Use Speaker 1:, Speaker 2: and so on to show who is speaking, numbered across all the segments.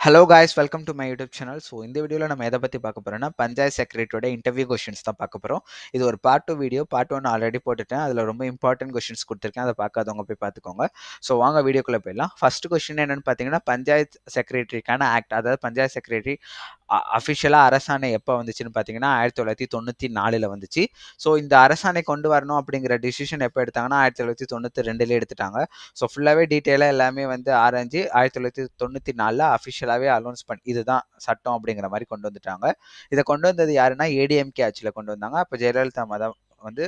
Speaker 1: Hello guys welcome to my YouTube channel so இந்த வீடியோவில் நம்ம எதை பற்றி பார்க்க போகிறோம்னா பஞ்சாயத்து செக்ரட்டரியோட இன்டர்வியூ கொஷின்ஸ் தான் பார்க்க போகிறோம் இது ஒரு part two video part one already போட்டுட்டேன். அதில் ரொம்ப இம்பார்ட்டன்ட் கொஷின்ஸ் கொடுத்துருக்கேன். அதை பார்க்காதவங்க போய் பார்த்துக்கோங்க. ஸோ வாங்க வீடியோக்குள்ளே போயிடலாம். ஃபர்ஸ்ட் கொஷின் என்னென்னு பார்த்தீங்கன்னா பஞ்சாயத்து செக்ரட்டரிக்கான ஆக்ட் அதாவது பஞ்சாயத்து செக்ரட்டரி அஃபிஷியலாக அரசாணை எப்போ வந்துச்சுன்னு பார்த்தீங்கன்னா ஆயிரத்தி தொள்ளாயிரத்தி தொண்ணூற்றி நாலில் வந்துச்சு. ஸோ இந்த அரசாணை கொண்டு வரணும் அப்படிங்கிற டிசிஷன் எப்போ எடுத்தாங்கன்னா ஆயிரத்தி தொள்ளாயிரத்தி தொண்ணூற்றி ரெண்டுலேயே எடுத்துட்டாங்க. ஸோ ஃபுல்லாகவே டீட்டெயிலாக எல்லாமே வந்து ஆராய்ஞ்சு ஆயிரத்தி தொள்ளாயிரத்தி தொண்ணூற்றி நாலில் அஃபிஷியலாகவே அலௌன்ஸ் பண்ணி இதுதான் சட்டம் அப்படிங்கிற மாதிரி கொண்டு வந்துட்டாங்க. இதை கொண்டு வந்தது யாருன்னா ஏடிஎம்கே ஆட்சியில் கொண்டு வந்தாங்க. அப்போ ஜெயலலிதா மதம் வந்து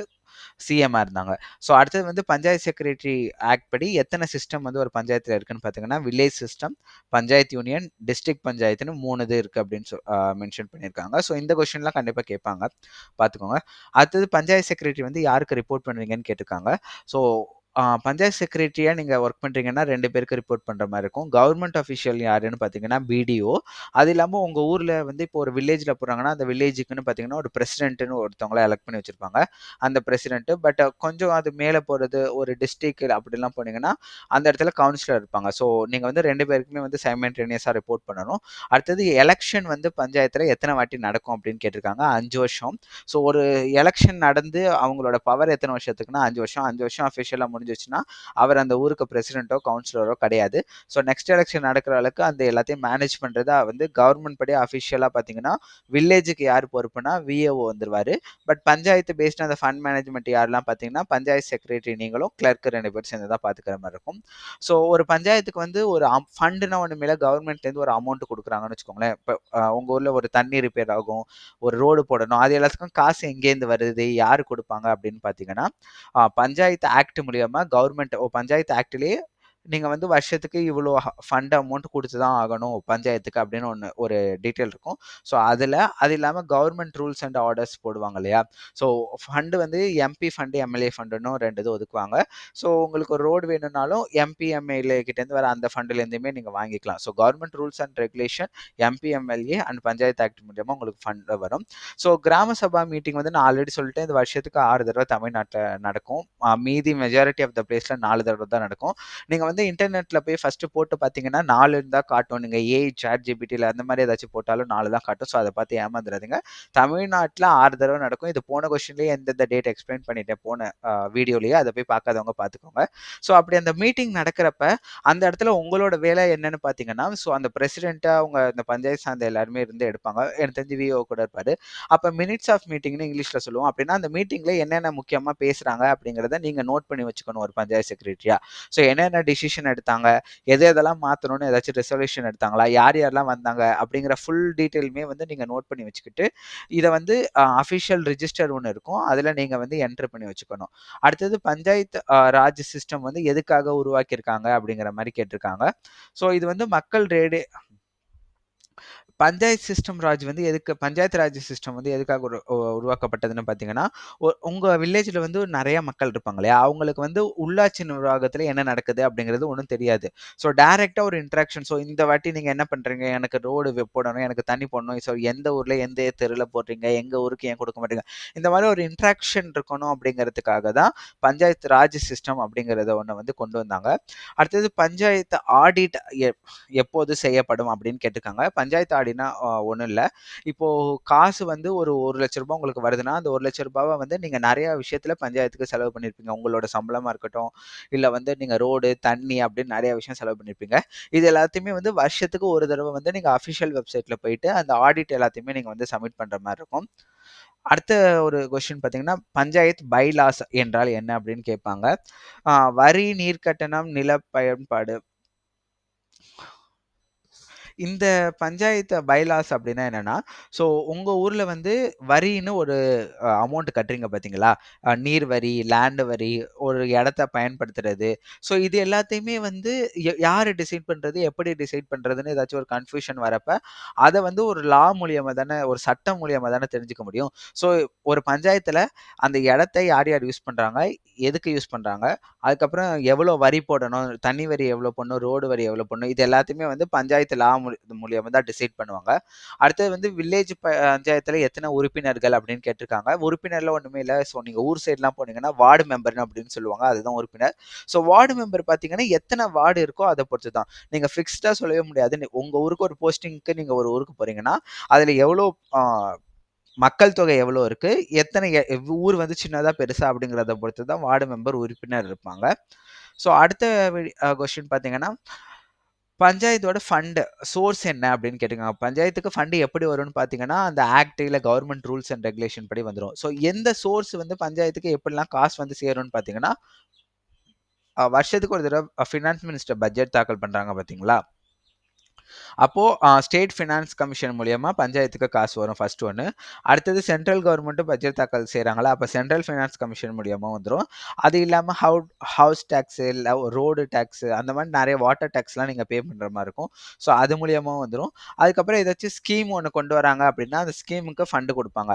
Speaker 1: சிஎம்மா இருந்தாங்க. ஸோ அடுத்தது வந்து பஞ்சாயத்து செக்ரட்டரி ஆக்ட் படி எத்தனை சிஸ்டம் வந்து ஒரு பஞ்சாயத்தில் இருக்குன்னு பார்த்தீங்கன்னா village system panchayat union district பஞ்சாயத்துன்னு மூணு இது இருக்குது அப்படின்னு சொல் மென்ஷன் பண்ணியிருக்காங்க. ஸோ இந்த கொஷின்லாம் கண்டிப்பாக கேட்பாங்க. பார்த்துக்கோங்க அடுத்தது பஞ்சாயத்து செக்ரட்டரி வந்து யாருக்கு ரிப்போர்ட் பண்ணுவீங்கன்னு கேட்டிருக்காங்க. ஸோ பஞ்சாயத்து செக்ரட்டரியாக நீங்கள் ஒர்க் பண்ணுறீங்கன்னா ரெண்டு பேருக்கு ரிப்போர்ட் பண்ணுற மாதிரி இருக்கும். கவர்மெண்ட் அஃபிஷியல் யாருன்னு பார்த்தீங்கன்னா பிடிஓ அது இல்லாமல் உங்கள் ஊரில் வந்து இப்போ ஒரு வில்லேஜில் போகிறாங்கன்னா அந்த வில்லேஜுக்குன்னு பார்த்தீங்கன்னா ஒரு பிரசிடென்ட்னு ஒருத்தவங்கள எலெக்ட் பண்ணி வச்சுருப்பாங்க. அந்த பிரசிடென்ட்டு பட் கொஞ்சம் அது மேலே போகிறது ஒரு டிஸ்ட்ரிக்ட் அப்படிலாம் போனீங்கன்னா அந்த இடத்துல கவுன்சிலர் இருப்பாங்க. ஸோ நீங்கள் வந்து ரெண்டு பேருக்குமே வந்து சைமல்டேனியஸாக ரிப்போர்ட் பண்ணணும். அடுத்தது எலெக்ஷன் வந்து பஞ்சாயத்தில் எத்தனை வாட்டி நடக்கும் அப்படின்னு கேட்டிருக்காங்க. அஞ்சு வருஷம். ஸோ ஒரு எலெக்ஷன் நடந்து அவங்களோட பவர் எத்தனை வருஷத்துக்குன்னா அஞ்சு வருஷம். அஞ்சு வருஷம் அஃபிஷியலாக முடிஞ்சிச்சுன்னா அவர் அந்த ஊருக்கு பிரசிடென்ட்டோ கவுன்சிலரோ கிடையாது. ஸோ நெக்ஸ்ட் எலெக்ஷன் நடக்கிற அளவுக்கு அந்த எல்லாத்தையும் மேனேஜ் பண்ணுறதா வந்து கவர்மெண்ட் படி அஃபிஷியலாக பார்த்தீங்கன்னா வில்லேஜுக்கு யார் பொறுப்புனா விஏஓ வந்துருவார். பட் பஞ்சாயத்து பேஸ்ட் அந்த ஃபண்ட் மேனேஜ்மெண்ட் யாரெல்லாம் பார்த்தீங்கன்னா பஞ்சாயத்து செக்ரட்டரி நீங்களும் கிளர்க்கு ரெண்டு பேர் சேர்ந்து தான் பார்த்துக்கிற மாதிரி இருக்கும். ஸோ ஒரு பஞ்சாயத்துக்கு வந்து ஒரு ஃபண்டுனா ஒன்று மேலே கவர்மெண்ட்லேருந்து ஒரு அமௌண்ட் கொடுக்குறாங்கன்னு வச்சுக்கோங்களேன். இப்போ உங்கள் ஊரில் ஒரு தண்ணி ரிப்பேர் ஆகும் ஒரு ரோடு போடணும் அது எல்லாத்துக்கும் காசு எங்கேருந்து வருது யார் கொடுப்பாங்க அப்படின்னு பார்த்தீங்கன்னா பஞ்சாயத்து ஆக்ட் மூலியமாக கவர்மெண்ட் பஞ்சாயத்து ஆக்ட்லேயே நீங்கள் வந்து வருஷத்துக்கு இவ்வளோ ஃபண்ட் அமௌண்ட் கொடுத்து தான் ஆகணும் பஞ்சாயத்துக்கு அப்படின்னு ஒன்று ஒரு டீட்டெயில் இருக்கும். ஸோ அதில் அது இல்லாமல் கவர்மெண்ட் ரூல்ஸ் அண்ட் ஆர்டர்ஸ் போடுவாங்க இல்லையா? ஸோ ஃபண்டு வந்து எம்பி ஃபண்டு எம்எல்ஏ ஃபண்டுன்னு ரெண்டு இது ஒதுக்குவாங்க. ஸோ உங்களுக்கு ஒரு ரோடு வேணும்னாலும் எம்பி எம்எல்ஏ கிட்டேருந்து வர அந்த ஃபண்டுலேருந்துமே நீங்கள் வாங்கிக்கலாம். So government rules and regulation MP MLA and panchayat act மூலியமாக உங்களுக்கு ஃபண்ட் வரும். ஸோ கிராம சபா மீட்டிங் வந்து நான் ஆல்ரெடி சொல்லிட்டேன். இந்த வருஷத்துக்கு ஆறு தடவை தமிழ்நாட்டில் நடக்கும். மீதி மெஜாரிட்டி ஆஃப் த பிளேஸில் நாலு தடவை தான் நடக்கும். நீங்கள் வந்து இன்டர்நெட்ல போய் ஃபர்ஸ்ட் போட்டு பார்த்தீங்கன்னா நாலு இருந்தால் காட்டும் நீங்கள் ஏ சாட் ஜிபிடியில் அந்த மாதிரி ஏதாச்சும் போட்டாலும் நாலு தான் காட்டும். ஸோ அதை பார்த்து ஏமாந்துடாதீங்க தமிழ்நாட்டில் ஆறு தடவை நடக்கும். இது போன கொஸ்டின்லேயே எந்தெந்த டேட் எக்ஸ்பிளைன் பண்ணிட்டேன் போன வீடியோலேயே அதை போய் பார்க்காதவங்க பார்த்துக்கோங்க ஸோ அப்படி அந்த மீட்டிங் நடக்கிறப்ப அந்த இடத்துல உங்களோட வேலை என்னன்னு பார்த்தீங்கன்னா ஸோ அந்த பிரசிடென்ட்டாக அவங்க அந்த பஞ்சாயத்து சார்ந்த எல்லாருமே இருந்து எடுப்பாங்க. எனக்கு தெரிஞ்சு விஓ கூட இருப்பார். அப்போ மினிட்ஸ் ஆஃப் மீட்டிங்னு இங்கிலீஷில் சொல்லுவோம். அப்படின்னா அந்த மீட்டிங்கில் என்னென்ன முக்கியமாக பேசுகிறாங்க அப்படிங்கிறத நீங்கள் நோட் பண்ணி வச்சுக்கணும் ஒரு பஞ்சாயத்து செக்ரட்டரியாக ஸோ என்னென்ன டிசிஷன் எடுத்தாங்க. எது எதெல்லாம் மாற்றணும்னு ஏதாச்சும் ரெசல்யூஷன் எடுத்தாங்களா? யார் யாரெல்லாம் வந்தாங்க? அப்படிங்கிற ஃபுல் டீட்டெயிலுமே வந்து நீங்கள் நோட் பண்ணி வச்சுக்கிட்டு இதை வந்து அஃபிஷியல் ரிஜிஸ்டர் ஒன்று இருக்கும். அதில் நீங்கள் வந்து என்ட்ரு பண்ணி வச்சுக்கணும். அடுத்தது பஞ்சாயத்து ராஜ் சிஸ்டம் வந்து எதுக்காக உருவாக்கியிருக்காங்க அப்படிங்கிற மாதிரி கேட்டிருக்காங்க. ஸோ இது வந்து மக்கள் ரேடு பஞ்சாயத்து சிஸ்டம் ராஜ் வந்து எதுக்கு பஞ்சாயத்து ராஜ் சிஸ்டம் வந்து எதுக்காக உரு உருவாக்கப்பட்டதுன்னு பார்த்தீங்கன்னா உங்கள் வில்லேஜில் வந்து நிறைய மக்கள் இருப்பாங்க இல்லையா? அவங்களுக்கு வந்து உள்ளாட்சி நிர்வாகத்தில் என்ன நடக்குது அப்படிங்கிறது ஒன்றும் தெரியாது. ஸோ டேரெக்டாக ஒரு இன்ட்ராக்ஷன் ஸோ இந்த வாட்டி நீங்கள் என்ன பண்ணுறீங்க எனக்கு ரோடு போடணும் எனக்கு தண்ணி போடணும். ஸோ எந்த ஊரில் எந்த தெருவில் போடுறீங்க? எங்கள் ஊருக்கு ஏன் கொடுக்க மாட்டீங்க? இந்த மாதிரி ஒரு இன்ட்ராக்ஷன் இருக்கணும் அப்படிங்கிறதுக்காக தான் பஞ்சாயத்து ராஜ் சிஸ்டம் அப்படிங்கிறத ஒன்று வந்து கொண்டு வந்தாங்க. அடுத்தது பஞ்சாயத்து ஆடிட் எப்போது செய்யப்படும் அப்படின்னு கேட்டிருக்காங்க. பஞ்சாயத்து அப்படின்னா ஒன்றும் இல்லை. இப்போது காசு வந்து ஒரு ஒரு லட்ச ரூபாய் உங்களுக்கு வருதுன்னா அந்த ஒரு லட்ச ரூபாவை வந்து நீங்கள் நிறையா விஷயத்தில் பஞ்சாயத்துக்கு செலவு பண்ணியிருப்பீங்க உங்களோட சம்பளமாக இருக்கட்டும் இல்லை வந்து நீங்கள் ரோடு தண்ணி அப்படின்னு நிறையா விஷயம் செலவு பண்ணியிருப்பீங்க இது எல்லாத்தையுமே வந்து வருஷத்துக்கு ஒரு தடவை வந்து நீங்கள் அஃபிஷியல் வெப்சைட்டில் போயிட்டு அந்த ஆடிட் எல்லாத்தையுமே நீங்கள் வந்து சப்மிட் பண்ணுற மாதிரி இருக்கும். அடுத்த ஒரு கொஸ்டின் பார்த்தீங்கன்னா பஞ்சாயத் பைலாஸ் என்றால் என்ன அப்படின்னு கேட்பாங்க. வரி நீர்க்கட்டணம் நில பயன்பாடு இந்த பஞ்சாயத்து பைலாஸ் அப்படின்னா என்னன்னா ஸோ உங்கள் ஊரில் வந்து வரின்னு ஒரு அமௌண்ட் கட்டுறீங்க பார்த்தீங்களா நீர் வரி லேண்டு வரி ஒரு இடத்த பயன்படுத்துறது. ஸோ இது எல்லாத்தையுமே வந்து யார் டிசைட் பண்ணுறது எப்படி டிசைட் பண்ணுறதுன்னு ஏதாச்சும் ஒரு கன்ஃபியூஷன் வரப்ப அதை வந்து ஒரு லா மூலியமாக தானே ஒரு சட்டம் மூலியமாக தானே தெரிஞ்சுக்க முடியும். ஸோ ஒரு பஞ்சாயத்தில் அந்த இடத்த யார் யார் யூஸ் பண்ணுறாங்க எதுக்கு யூஸ் பண்ணுறாங்க அதுக்கப்புறம் எவ்வளோ வரி போடணும்? தண்ணி வரி எவ்வளோ போடணும்? ரோடு வரி எவ்வளோ போடணும்? இது எல்லாத்தையுமே வந்து பஞ்சாயத்து லா மூலி தான் டிசைட் பண்ணுவாங்க. அடுத்தது வந்து வில்லேஜ் பஞ்சாயத்தில் எத்தனை உறுப்பினர்கள் அப்படின்னு கேட்டிருக்காங்க. உறுப்பினர்லாம் ஒன்றுமே இல்லை ஸோ நீங்கள் ஊர் சைட்லாம் போனீங்கன்னா, வார்டு மெம்பர்னு அப்படின்னு சொல்லுவாங்க. அதுதான் உறுப்பினர். ஸோ வார்டு மெம்பர் பார்த்தீங்கன்னா, எத்தனை வார்டு இருக்கோ அதை பொறுத்து தான். நீங்கள் ஃபிக்ஸ்டாக சொல்லவே முடியாது. உங்கள் ஊருக்கு ஒரு போஸ்டிங்க்கு நீங்கள் ஒரு ஊருக்கு போகிறீங்கன்னா அதில் எவ்வளோ மக்கள் தொகை எவ்வளோ இருக்கு? எத்தனை ஊர் வந்து சின்னதாக பெருசா அப்படிங்கிறத பொறுத்து தான் வார்டு மெம்பர் உறுப்பினர் இருப்பாங்க. ஸோ அடுத்த கொஸ்டின் பார்த்தீங்கன்னா, பஞ்சாயத்தோட ஃபண்டு சோர்ஸ் என்ன அப்படின்னு கேட்டிருக்காங்க. பஞ்சாயத்துக்கு ஃபண்டு எப்படி வரும்னு பார்த்தீங்கன்னா, அந்த ஆக்ட் இல்லை கவர்மெண்ட் ரூல்ஸ் அண்ட் ரெகுலேஷன் படி வந்துடும் ஸோ எந்த சோர்ஸ் வந்து பஞ்சாயத்துக்கு எப்படிலாம் காசு வந்து சேரும்னு பார்த்தீங்கன்னா, வருஷத்துக்கு ஒரு தடவை ஃபினான்ஸ் மினிஸ்டர் பட்ஜெட் தாக்கல் பண்ணுறாங்க பார்த்தீங்களா? அப்போது ஸ்டேட் ஃபினான்ஸ் கமிஷன் மூலியமா பஞ்சாயத்துக்கு காசு வரும் ஃபர்ஸ்ட் ஒன்று அடுத்தது சென்ட்ரல் கவர்மெண்ட்டும் பட்ஜெட் தாக்கல் செய்கிறாங்களா அப்போ சென்ட்ரல் ஃபினான்ஸ் கமிஷன் மூலியமாக வந்துடும் அது இல்லாமல் ஹவு ஹவுஸ் டேக்ஸு இல்லை ரோடு டேக்ஸு அந்த மாதிரி நிறைய வாட்டர் டேக்ஸ்லாம் நீங்கள் பே பண்ணுற மாதிரி இருக்கும். ஸோ அது மூலியமாக வந்துடும் அதுக்கப்புறம் ஏதாச்சும் ஸ்கீம் ஒன்று கொண்டு வராங்க அப்படின்னா, அந்த ஸ்கீமுக்கு ஃபண்டு கொடுப்பாங்க.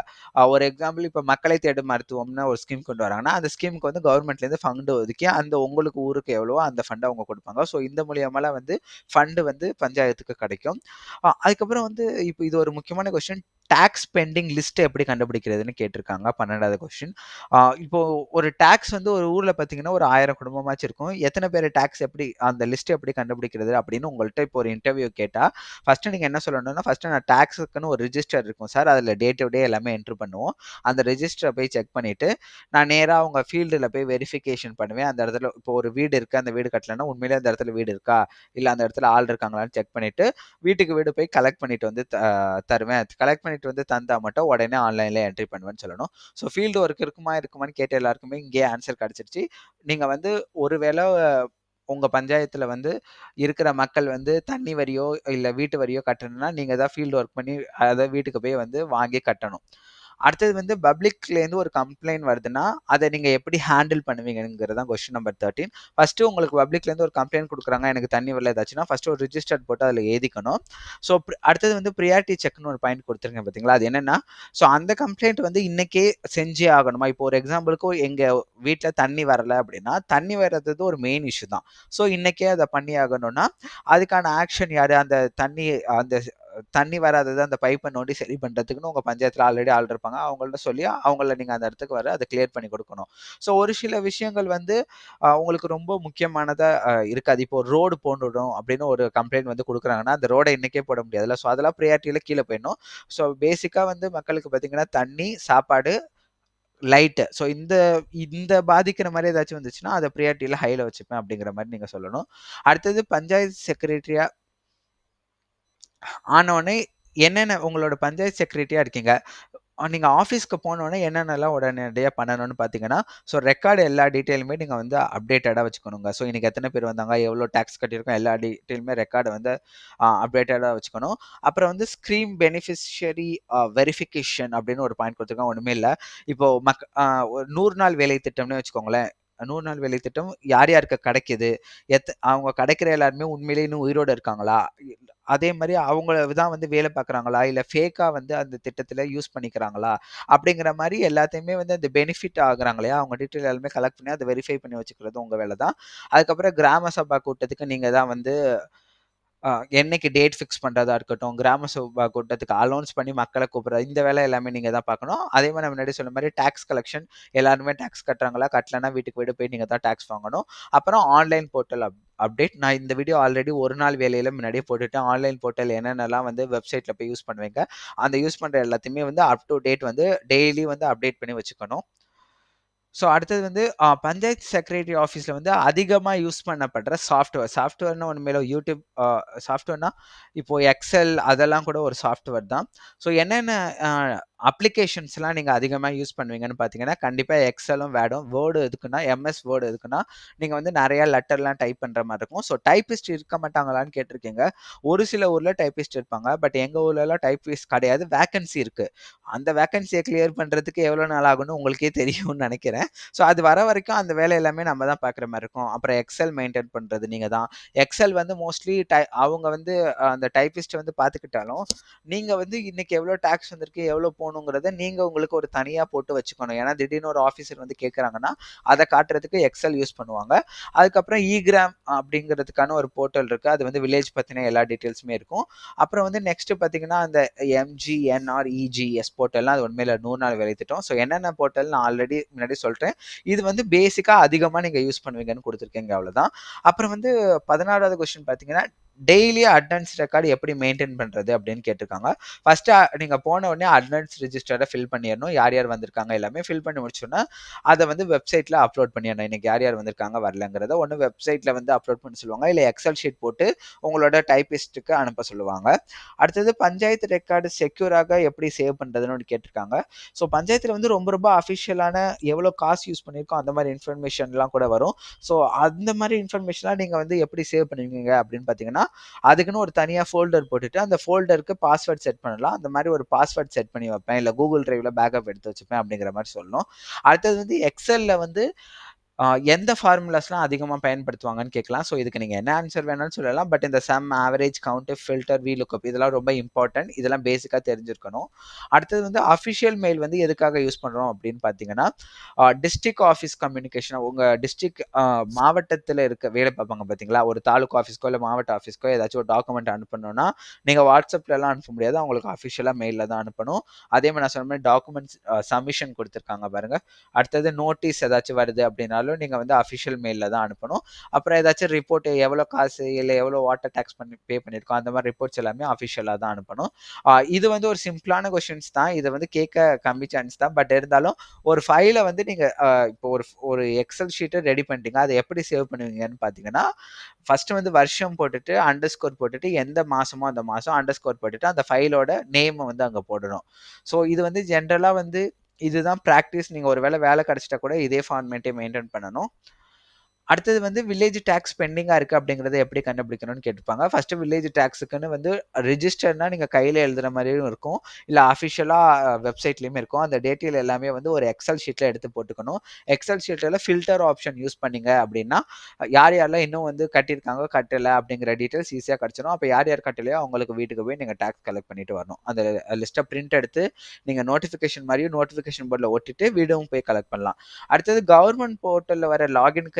Speaker 1: ஒரு எக்ஸாம்பிள் இப்போ மக்களை தேடும் மருத்துவம்னு ஒரு ஸ்கீம் கொண்டு வராங்கன்னா, அந்த ஸ்கீமுக்கு வந்து கவர்மெண்ட்லேருந்து ஃபண்டு ஒதுக்கி, அந்த உங்களுக்கு ஊருக்கு எவ்வளோ அந்த ஃபண்டை அவங்க கொடுப்பாங்க. ஸோ இந்த மூலியமாலாம் வந்து ஃபண்டு வந்து பஞ்சாயத்துக்கு கிடைக்கும். அதுக்கப்புறம் வந்து இப்போ இது ஒரு முக்கியமான கொஸ்டின். டேக்ஸ் பெண்டிங் லிஸ்ட் எப்படி கண்டுபிடிக்கிறதுன்னு கேட்டிருக்காங்க. 12வது கொஸ்டின். இப்போது இப்போ ஒரு டேக்ஸ் வந்து ஒரு ஊர்ல பார்த்தீங்கன்னா, ஒரு ஆயிரம் குடும்பமாச்சு இருக்கும். எத்தனை பேர் டேக்ஸ் எப்படி அந்த லிஸ்ட் எப்படி கண்டுபிடிக்கிறது அப்படின்னு உங்கள்கிட்ட இப்போ ஒரு இன்டர்வியூ கேட்டா, ஃபர்ஸ்ட் நீங்க என்ன சொல்லணும்னா, ஃபர்ஸ்ட் நான் டேக்ஸுக்குன்னு ஒரு ரிஜிஸ்டர் இருக்கும் சார். அதுல டே டு டே எல்லாமே என்ட்ரு பண்ணுவோம். அந்த ரிஜிஸ்டரை போய் செக் பண்ணிட்டு, நான் நேராக அவங்க ஃபீல்டில் போய் வெரிஃபிகேஷன் பண்ணுவேன். அந்த இடத்துல இப்போ ஒரு வீடு இருக்கு. அந்த வீடு கட்டலன்னா, உண்மையிலே அந்த இடத்துல வீடு இருக்கா? இல்லை அந்த இடத்துல ஆள் இருக்காங்களான்னு செக் பண்ணிட்டு, வீட்டுக்கு வீடு போய் கலெக்ட் பண்ணிட்டு வந்து த தருவேன். கலெக்ட் பண்ணி பண்ணிட்டு வந்து தந்தால் மட்டும் உடனே ஆன்லைன்ல என்ட்ரி பண்ணுவேன்னு சொல்லணும். ஸோ ஃபீல்டு ஒர்க் இருக்குமா, இருக்குமான்னு கேட்ட எல்லாருக்குமே இங்கேயே ஆன்சர் கிடச்சிருச்சு நீங்கள் வந்து ஒரு உங்கள் பஞ்சாயத்தில் வந்து இருக்கிற மக்கள் வந்து தண்ணி வரியோ, இல்லை வீட்டு வரியோ கட்டணும்னா, நீங்கள் தான் ஃபீல்டு ஒர்க் பண்ணி அதை வீட்டுக்கு போய் வந்து வாங்கி கட்டணும். அடுத்தது வந்து பப்ளிக்லேருந்து ஒரு கம்ப்ளைண்ட் வருதுன்னா, அதை நீங்கள் எப்படி ஹேண்டில் பண்ணுவீங்கிறது தான் கொஸ்டின் நம்பர் தேர்ட்டின் ஃபஸ்ட்டு உங்களுக்கு பப்ளிக்லேருந்து ஒரு கம்ப்ளைண்ட் கொடுக்குறாங்க எனக்கு தண்ணி வரல ஏதாச்சுன்னா, ஃபஸ்ட்டு ஒரு ரிஜிஸ்டர் போட்டு அதில் எழுதிக்கணும். ஸோ அடுத்தது வந்து ப்ரியாரிட்டி செக்னு ஒரு பாயிண்ட் கொடுத்துருங்க பார்த்தீங்களா? அது என்னென்னா ஸோ அந்த கம்ப்ளைண்ட் வந்து இன்றைக்கே செஞ்சே ஆகணுமா? இப்போ ஒரு எக்ஸாம்பிளுக்கு எங்கள் வீட்டில் தண்ணி வரல அப்படின்னா, தண்ணி வர்றது ஒரு மெயின் இஷ்யூ தான். ஸோ இன்றைக்கே அதை பண்ணி ஆகணும்னா, அதுக்கான ஆக்ஷன் யார் அந்த தண்ணி அந்த தண்ணி வராதது அந்த பைப்பை நோண்டி சரி பண்ணுறதுக்குன்னு உங்கள் பஞ்சாயத்தில் ஆல்ரெடி ஆள் இருப்பாங்க. அவங்கள்ட்ட சொல்லி அவங்கள நீங்கள் அந்த இடத்துக்கு வர அதை கிளியர் பண்ணி கொடுக்கணும் ஸோ ஒரு சில விஷயங்கள் வந்து உங்களுக்கு ரொம்ப முக்கியமானதாக இருக்காது. இப்போ ரோடு போட்டுடும் அப்படின்னு ஒரு கம்ப்ளைண்ட் வந்து கொடுக்குறாங்கன்னா அந்த ரோட இன்றைக்கே போட முடியாதுல்ல. ஸோ அதெல்லாம் பிரியாரிட்டில கீழே போயிடணும். ஸோ பேசிக்காக வந்து மக்களுக்கு பார்த்தீங்கன்னா, தண்ணி, சாப்பாடு, லைட்டு. ஸோ இந்த இந்த பாதிக்கிற மாதிரி ஏதாச்சும் வந்துச்சுன்னா, அதை ப்ரியாரிட்டியில் ஹையில் வச்சுப்பேன் அப்படிங்கிற மாதிரி நீங்கள் சொல்லணும். அடுத்தது பஞ்சாயத்து செக்ரட்டரியாக ஆனோடனே என்னென்ன உங்களோட பஞ்சாயத்து செக்ரட்டரியாக இருக்கீங்க. நீங்கள் ஆஃபீஸ்க்கு போனோடனே என்னென்னலாம் உடனடியாக பண்ணணும்னு பார்த்தீங்கன்னா, ஸோ ரெக்கார்டு எல்லா டீட்டெயிலுமே நீங்கள் வந்து அப்டேட்டடாக வச்சுக்கணுங்க. ஸோ இன்றைக்கி எத்தனை பேர் வந்தாங்க, எவ்வளோ டேக்ஸ் கட்டியிருக்கோம், எல்லா டீட்டெயிலுமே ரெக்கார்டு வந்து அப்டேட்டடாக வச்சுக்கணும். அப்புறம் வந்து ஸ்க்ரீம் பெனிஃபிஷரி வெரிஃபிகேஷன் அப்படின்னு ஒரு பாயிண்ட் குடுத்துருக்காங்க. ஒன்றுமே இல்லை இப்போது மக் ஒரு நூறு நாள் வேலை திட்டம்னே வச்சுக்கோங்களேன். நூறு நாள் வேலை திட்டம் யார் யாருக்கு கிடைக்குது? எத் அவங்க கிடைக்கிற எல்லாருமே உண்மையிலேயே இன்னும் உயிரோட இருக்காங்களா? அதே மாதிரி அவங்கள தான் வந்து வேலை பார்க்குறாங்களா? இல்லை ஃபேக்காக வந்து அந்த திட்டத்தில் யூஸ் பண்ணிக்கிறாங்களா? அப்படிங்கிற மாதிரி எல்லாத்தையுமே வந்து அந்த பெனிஃபிட் ஆகுறாங்க அவங்க டீட்டெயில் எல்லாமே கலெக்ட் பண்ணி அதை வெரிஃபை பண்ணி வச்சுக்கிறது உங்கள் வேலை தான். அதுக்கப்புறம் கிராம சபா கூட்டத்துக்கு நீங்கள் தான் வந்து என்னைக்கு டேட் ஃபிக்ஸ் பண்ணுறதா இருக்கட்டும், கிராம சபா கூட்டத்துக்கு அலௌன்ஸ் பண்ணி மக்களை கூப்பிட்ற இந்த வேலை எல்லாமே நீங்கள் தான் பார்க்கணும். அதே மாதிரி முன்னாடி சொன்ன மாதிரி டேக்ஸ் கலெக்ஷன் எல்லாருமே டேக்ஸ் கட்டுறாங்களா? கட்டலன்னா வீட்டுக்கு வீடு போய் நீங்கள் தான் டேக்ஸ் வாங்கணும். அப்புறம் ஆன்லைன் போர்ட்டல் அப் அப்டேட். நான் இந்த வீடியோ ஆல்ரெடி ஒரு நாள் வேலையில் முன்னாடியே போட்டுவிட்டு ஆன்லைன் போர்ட்டல் என்னென்னலாம் வந்து வெப்சைட்டில் போய் யூஸ் பண்ணுவீங்க. அந்த யூஸ் பண்ணுற எல்லாத்தையுமே வந்து அப் டூ டேட் வந்து டெய்லி வந்து அப்டேட் பண்ணி வச்சுக்கணும். ஸோ அடுத்தது வந்து பஞ்சாயத்து செக்ரட்டரி ஆஃபீஸில் வந்து அதிகமாக யூஸ் பண்ணப்படுற சாஃப்ட்வேர். சாஃப்ட்வேர்னா ஒண்ணுமே யூடியூப் சாஃப்ட்வேர்னா இப்போது எக்ஸல் அதெல்லாம் கூட ஒரு சாஃப்ட்வேர் தான். ஸோ என்னென்ன அப்ளிகேஷன்ஸ்லாம் நீங்கள் அதிகமாக யூஸ் பண்ணுவீங்கன்னு பார்த்தீங்கன்னா, கண்டிப்பாக எக்ஸலும் வேடும் வேர்டு எதுக்குன்னா, எம்எஸ் வேர்டு எதுக்குன்னா, நீங்கள் வந்து நிறையா லெட்டர்லாம் டைப் பண்ணுற மாதிரி இருக்கும். ஸோ டைப்பிஸ்ட் இருக்க மாட்டாங்களான்னு கேட்டிருக்கீங்க. ஒரு சில ஊரில் டைப்பிஸ்ட் இருப்பாங்க. பட் எங்கள் ஊர்லலாம் டைப்பிஸ்ட் கிடையாது. வேக்கன்சி இருக்குது அந்த வேக்கன்சியை கிளியர் பண்ணுறதுக்கு எவ்வளோ நாள் ஆகும்னு உங்களுக்கே தெரியும்னு நினைக்கிறேன் ஸோ அது வர வரைக்கும் அந்த வேலை எல்லாமே நம்ம தான் பார்க்குற மாதிரி இருக்கும். அப்புறம் எக்ஸல் மெயின்டைன் பண்ணுறது நீங்கள் தான். எக்ஸல் வந்து மோஸ்ட்லி டை அவங்க வந்து அந்த டைப்பிஸ்ட் வந்து பார்த்துக்கிட்டாலும் நீங்கள் வந்து இன்னைக்கு எவ்வளோ டேக்ஸ் வந்திருக்கு எவ்வளோ போகணுங்கிறத நீங்கள் உங்களுக்கு ஒரு தனியாக போட்டு வச்சுக்கணும். ஏன்னா திடீர்னு ஒரு ஆஃபீஸர் வந்து கேட்குறாங்கன்னா அதை காட்டுறதுக்கு எக்ஸல் யூஸ் பண்ணுவாங்க. அதுக்கப்புறம் இகிராம் அப்படிங்கிறதுக்கான ஒரு போர்ட்டல் இருக்குது அது வந்து வில்லேஜ் பற்றின எல்லா டீட்டெயில்ஸுமே இருக்கும். அப்புறம் வந்து நெக்ஸ்ட் பார்த்தீங்கன்னா அந்த எம்ஜிஎன்ஆர்இஜிஎஸ் இஜிஎஸ் போர்ட்டல்லாம் அது உண்மையில் நூறு நாள் வேலை திட்டம். ஸோ என்னென்ன போர்ட்டல் நான் ஆல்ரெடி முன்னாடி சொல்லிட்டேன் இது வந்து பேசிக்காக அதிகமாக நீங்கள் யூஸ் பண்ணுவீங்கன்னு கொடுத்துருக்கீங்க அவ்வளோதான் அப்புறம் வந்து பதினாறாவது கொஸ்டின் பார்த்தீங்கன்னா டெய்லி அட்னன்ஸ் ரெக்கார்டு எப்படி மெயின்டைன் பண்ணுறது அப்படின்னு கேட்டிருக்காங்க. ஃபஸ்ட்டு நீங்கள் போன உடனே அட்னன்ஸ் ரிஜிஸ்டரை ஃபில் பண்ணிடணும். யார் யார் வந்திருக்காங்க எல்லாமே ஃபில் பண்ணி முடிச்சோன்னா அதை வந்து வெப்சைட்டில் அப்லோட் பண்ணிடணும். இன்னைக்கு யார் யார் வந்திருக்காங்க வரலங்கிறத ஒன்று வெப்சைட்டில் வந்து அப்லோட் பண்ண சொல்லுவாங்க. இல்லை எக்ஸல் ஷீட் போட்டு உங்களோட டைப்பிஸ்ட்டுக்கு அனுப்ப சொல்லுவாங்க. அடுத்தது பஞ்சாயத்து ரெக்கார்டு செக்யூராக எப்படி சேவ் பண்ணுறதுன்னு ஒன்று கேட்டிருக்காங்க. ஸோ பஞ்சாயத்தில் வந்து ரொம்ப ரொம்ப அஃபிஷியலான எவ்வளோ காசு யூஸ் பண்ணியிருக்கோம் அந்த மாதிரி இன்ஃபர்மேஷன்லாம் கூட வரும். ஸோ அந்த மாதிரி இன்ஃபர்மேஷன்லாம் நீங்கள் வந்து எப்படி சேவ் பண்ணுவீங்க அப்படின்னு பார்த்தீங்கன்னா அதுக்குன்னு ஒரு தனியாக ஃபோல்டர் போட்டுட்டு அந்த ஃபோல்டருக்கு பாஸ்வேர்ட் செட் பண்ணலாம். அந்த மாதிரி ஒரு பாஸ்வேர்ட் செட் பண்ணி வைப்பேன். இல்லை கூகுள் டிரைவில் பேக்கப் எடுத்து வச்சுப்பேன் அப்படிங்கிற மாதிரி சொல்லணும். அடுத்தது வந்து எக்ஸலில் வந்து எந்த ஃபார்முலாஸ்லாம் அதிகமாக பயன்படுத்துவாங்கன்னு கேட்கலாம். ஸோ இதுக்கு நீங்கள் என்ன ஆன்சர் வேணாலும் சொல்லலாம். பட் இந்த sum average count filter V lookup இதெல்லாம் ரொம்ப இம்பார்ட்டன்ட் இதெல்லாம் பேசிக்காக தெரிஞ்சிருக்கணும். அடுத்தது வந்து அஃபிஷியல் மெயில் வந்து எதுக்காக யூஸ் பண்ணுறோம் அப்படின்னு பார்த்தீங்கன்னா டிஸ்ட்ரிக்ட் ஆஃபீஸ் கம்யூனிகேஷன் உங்கள் டிஸ்ட்ரிக்ட் மாவட்டத்தில் இருக்க வேலை பார்ப்பாங்க பார்த்தீங்களா ஒரு தாலுக்கா ஆஃபீஸ்க்கோ இல்லை மாவட்ட ஆஃபீஸ்க்கோ ஏதாச்சும் ஒரு டாக்குமெண்ட் அனுப்பணும்னா நீங்கள் வாட்ஸ்அப்லலாம் அனுப்ப முடியாது. அவங்களுக்கு அஃபிஷியலாக மெயிலில் தான் அனுப்பணும். அதே மாதிரி நான் சொன்ன மாதிரி டாக்குமெண்ட்ஸ் சப்மிஷன் கொடுத்துருக்காங்க பாருங்கள் அடுத்தது நோட்டீஸ் ஏதாச்சும் வருது அப்படின்னாலும் நீங்கள் வந்து அஃபிஷியல் மெயிலில் தான் அனுப்பணும். அப்புறம் ஏதாச்சும் ரிப்போர்ட் எவ்வளோ காசு இல்லை எவ்வளோ வாட்டர் டேக்ஸ் பண்ணி பே பண்ணியிருக்கோம் அந்த மாதிரி ரிப்போர்ட்ஸ் எல்லாமே அஃபிஷியலாக தான் அனுப்பணும். இது வந்து ஒரு சிம்பிளான கொஷின்ஸ் தான். இதை வந்து கேட்க கம்மி சான்ஸ் தான். பட் இருந்தாலும் ஒரு ஃபைலை வந்து நீங்கள் இப்போ ஒரு ஒரு எக்ஸல் ஷீட்டை ரெடி பண்ணிட்டீங்க. அதை எப்படி சேவ் பண்ணுவீங்கன்னு பார்த்தீங்கன்னா ஃபர்ஸ்ட் வந்து வருஷம் போட்டுட்டு அண்டர் ஸ்கோர் போட்டுட்டு எந்த மாசமோ அந்த மாதம் அண்டர் ஸ்கோர் போட்டுட்டு அந்த ஃபைலோட நேமை வந்து அங்கே போடணும். ஸோ இது வந்து ஜென்ரலாக வந்து இதுதான் ப்ராக்டிஸ் நீங்கள் ஒரு வேளை வேலை கிடச்சிட்டா கூட இதே ஃபார்மேட்டே மெயின்டைன் பண்ணணும். அடுத்தது வந்து வில்லேஜ் டேக்ஸ் பெண்டிங்காக இருக்குது அப்படிங்கிறத எப்படி கண்டுபிடிக்கணும்னு கேட்டிருப்பாங்க. ஃபஸ்ட்டு வில்லேஜ் டேக்ஸுக்குன்னு வந்து ரிஜிஸ்டர்னால் நீங்கள் கையில் எழுதுகிற மாதிரியும் இருக்கும். இல்லை அஃபிஷியலாக வெப்சைட்லேயுமே இருக்கும். அந்த டேட்டியில் எல்லாமே வந்து ஒரு எக்ஸல் ஷீட்டில் எடுத்து போட்டுக்கணும். எக்ஸல் ஷீட்டில் ஃபில்டர் ஆப்ஷன் யூஸ் பண்ணிங்க அப்படின்னா யார் யாரெல்லாம் இன்னும் வந்து கட்டியிருக்காங்க கட்டலை அப்படிங்கிற டீட்டெயில்ஸ் ஈஸியாக கிடச்சிடும் அப்போ யார் யார் கட்டலையோ அவங்களுக்கு வீட்டுக்கு போய் நீங்கள் டேக்ஸ் கலெக்ட் பண்ணிட்டு வரணும். அந்த லிஸ்ட்டை பிரிண்ட் எடுத்து நீங்கள் நோட்டிஃபிகேஷன் மாதிரியும் நோட்டிஃபிகேஷன் போர்டில் ஒட்டிட்டு வீடும் போய் கலெக்ட் பண்ணலாம். அடுத்தது கவர்மெண்ட் போர்ட்டலில் வர லாகின்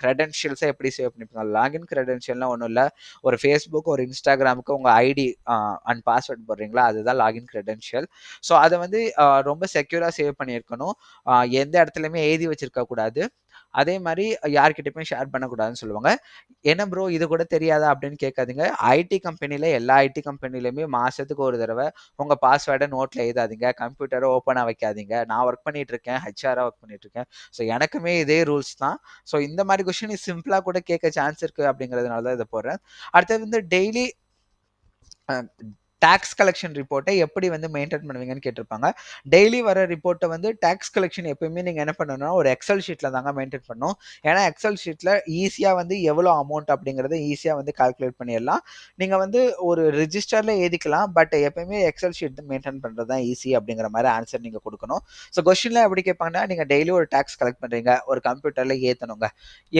Speaker 1: க்ரெடென்ஷியல்ஸை எப்படி சேவ் பண்ணிப்பாங்க? லாகின் க்ரெடென்ஷியல்லாம் ஒன்றும் இல்லை. ஒரு ஃபேஸ்புக் ஒரு இன்ஸ்டாகிராமுக்கு உங்கள் ஐடி அண்ட் பாஸ்வேர்ட் போடுறீங்களா? அதுதான் லாகின் க்ரெடென்ஷியல் ஸோ அதை வந்து ரொம்ப செக்யூராக சேவ் பண்ணியிருக்கணும். எந்த இடத்துலையுமே எழுதி வச்சிருக்க கூடாது அதே மாதிரி யார்கிட்டயுமே ஷேர் பண்ணக்கூடாதுன்னு சொல்லுவாங்க. என்ன ப்ரோ இது கூட தெரியாதா அப்படின்னு கேட்காதீங்க. ஐடி கம்பெனியில் எல்லா ஐடி கம்பெனிலையுமே மாதத்துக்கு ஒரு தடவை உங்கள் பாஸ்வேர்டை நோட்டில் எழுதாதீங்க. கம்ப்யூட்டரை ஓப்பனாக வைக்காதீங்க. நான் ஒர்க் பண்ணிட்டு இருக்கேன் ஹெச்ஆராக ஒர்க் பண்ணிட்டு இருக்கேன் ஸோ எனக்குமே இதே ரூல்ஸ் தான். ஸோ இந்த மாதிரி கொஷின் சிம்பிளாக கூட கேட்க சான்ஸ் இருக்குது அப்படிங்கிறதுனால தான் இதை போடுறேன். அடுத்தது வந்து டெய்லி டேக்ஸ் கலெக்ஷன் ரிப்போர்ட்டை எப்படி வந்து மெயின்டைன் பண்ணுவீங்கன்னு கேட்டிருப்பாங்க. டெய்லி வர ரிப்போர்ட்டை வந்து டேக்ஸ் கலெக்ஷன் எப்பயுமே நீங்கள் என்ன பண்ணணும்னா ஒரு எக்ஸல் ஷீட்டில் தாங்க மெயின்டைன் பண்ணும். ஏன்னா எக்ஸல் ஷீட்டில் ஈஸியாக வந்து எவ்வளோ அமௌண்ட் அப்படிங்கிறத ஈஸியாக வந்து கால்குலேட் பண்ணிடலாம். நீங்கள் வந்து ஒரு ரிஜிஸ்டரில் ஏதிக்கலாம் பட் எப்பயுமே எக்ஸல் ஷீட் மெயின்டைன் பண்ணுறது தான் ஈஸி அப்படிங்கிற மாதிரி ஆன்சர் நீங்கள் கொடுக்கணும். ஸோ கொஸ்டினில் எப்படி கேட்பாங்கன்னா நீங்கள் டெய்லி ஒரு டேக்ஸ் கலெக்ட் பண்ணுறீங்க ஒரு கம்ப்யூட்டரில் ஏற்றணுங்க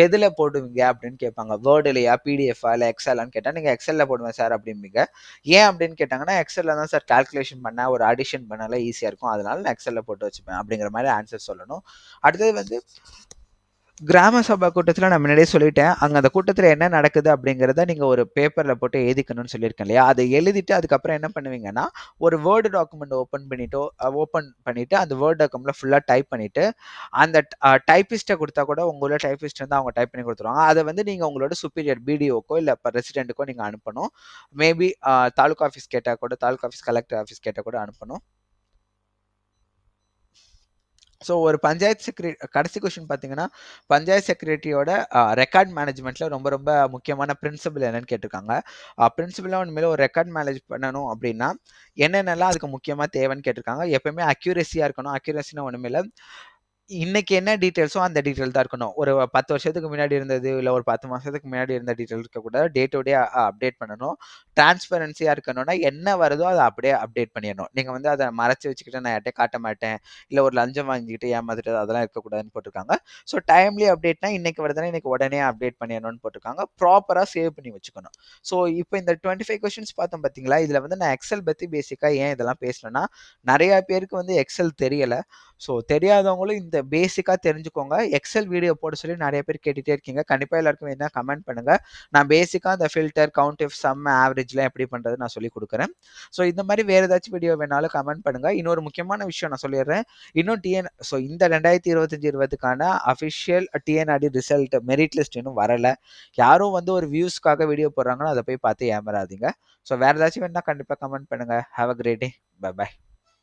Speaker 1: எதில் போடுவீங்க அப்படின்னு கேட்பாங்க. வேர்டுலையா பிடிஎஃபா இல்லை எக்ஸலான்னு கேட்டால் நீங்கள் எக்ஸலில் போடுவேன் சார் அப்படிம்பீங்க. ஏன் அப்படின்னு கேட்டாங்கன்னா எக்ஸலில் தான் சார் கால்குலேஷன் பண்ண ஒரு அடிஷன் பண்ணால ஈஸியாக இருக்கும். அதனால நான் எக்ஸலில் போட்டு வச்சுப்பேன் அப்படிங்கிற மாதிரி ஆன்சர் சொல்லணும். அடுத்தது வந்து கிராம சபா கூட்டத்தில் நான் முன்னாடியே சொல்லிட்டேன். அங்கே அந்த கூட்டத்தில் என்ன நடக்குது அப்படிங்கிறத நீங்கள் ஒரு பேப்பரில் போட்டு எழுதிக்கணும்னு சொல்லியிருக்கேன் இல்லையா? அதை எழுதிட்டு அதுக்கப்புறம் என்ன பண்ணுவீங்கன்னா ஒரு வேர்டு டாக்குமெண்ட் ஓப்பன் பண்ணிட்டோ ஓப்பன் பண்ணிவிட்டு அந்த வேர்டு டாக்குமெண்ட்டில் ஃபுல்லாக டைப் பண்ணிவிட்டு அந்த டைப்பிஸ்ட்டை கொடுத்தா கூட உங்களோட டைப்பிஸ்ட் வந்து அவங்க டைப் பண்ணி கொடுத்துருவாங்க. அதை வந்து நீங்கள் உங்களோட சுப்பீரியர் பிடிஓக்கோ இல்லை இப்போ ரெசிடென்ட்டுக்கோ நீங்கள் அனுப்பணும். மேபி தாலுக்கா ஆஃபீஸ் கேட்டால் கூட தாலுக்கா ஆஃபீஸ் கலெக்டர் ஆஃபீஸ் கேட்டால் கூட அனுப்பணும். ஸோ ஒரு பஞ்சாயத்து செக்ரட்டரி கடைசி கொஷின் பார்த்தீங்கன்னா பஞ்சாயத்து செக்ரட்டரியோட ரெக்கார்ட் மேனேஜ்மெண்ட்டில் ரொம்ப ரொம்ப முக்கியமான பிரின்சிபல் என்னன்னு கேட்டிருக்காங்க. பிரின்சிபலாக உண்மையில ஒரு ரெக்கார்ட் மேனேஜ் பண்ணணும் அப்படின்னா என்னென்னலாம் அதுக்கு முக்கியமாக தேவைன்னு கேட்டிருக்காங்க. எப்பயுமே அக்யூரஸியாக இருக்கணும். அக்யூரஸினா ஒன்றுமே இல்லை இன்னைக்கு என்ன டீட்டெயில்ஸோ அந்த டீட்டெயில் தான் இருக்கணும். ஒரு 10 வருஷத்துக்கு முன்னாடி இருந்தது, இல்லை ஒரு பத்து மாதத்துக்கு முன்னாடி இருந்த டீட்டெயில் இருக்கக்கூடாது. டே டு டே அப்டேட் பண்ணணும். டிரான்ஸ்பரன்சியா இருக்கணும்னா, என்ன வருதோ அதை அப்படியே அப்டேட் பண்ணிடணும் நீங்கள் வந்து அதை மறைச்சி வச்சுக்கிட்டு நான் யார்ட்டே காட்ட மாட்டேன். இல்லை ஒரு லஞ்சம் வாங்கிக்கிட்டு ஏமாத்துட்டு அதெல்லாம் இருக்கக்கூடாதுன்னு போட்டுருக்காங்க. ஸோ டைம்லி அப்டேட்னா இன்னைக்கு வருதுன்னா, இன்னைக்கு உடனே அப்டேட் பண்ணிடணும்னு போட்டுருக்காங்க. ப்ராப்பராக சேவ் பண்ணி வச்சுக்கணும். ஸோ இப்போ இந்த 25 கொஸ்டின்ஸ் பார்த்தோம் பார்த்தீங்களா? இதில் வந்து நான் எக்ஸல் பற்றி பேசிக்காக ஏன் இதெல்லாம் பேசலன்னா நிறையா பேருக்கு வந்து எக்ஸல் தெரியலை ஸோ தெரியாதவங்களும் இந்த பேசிக்காக தெரிஞ்சுக்கோங்க. எக்ஸல் வீடியோ போட சொல்லி நிறைய பேர் கேட்டுகிட்டே இருக்கீங்க. கண்டிப்பாக எல்லாருக்கும் என்ன கமெண்ட் பண்ணுங்கள் நான் பேசிக்காக அந்த ஃபில்டர், கவுண்ட் இஃப், சம், ஆவரேஜ்லாம் எப்படி பண்ணுறது நான் சொல்லிக் கொடுக்குறேன் ஸோ இந்த மாதிரி வேறு ஏதாச்சும் வீடியோ வேணாலும் கமெண்ட் பண்ணுங்கள் இன்னொரு முக்கியமான விஷயம் நான் சொல்லிடுறேன். இன்னும் டிஎன் ஸோ இந்த 2025, 20க்கான official TNRD result merit list இன்னும் வரல. யாரும் வந்து ஒரு வியூஸ்க்காக வீடியோ போடுறாங்களோ அதை போய் பார்த்து ஏமாறாதீங்க. ஸோ வேறு ஏதாச்சும் வேணால் கண்டிப்பாக கமெண்ட் பண்ணுங்கள் have a great day. Bye bye.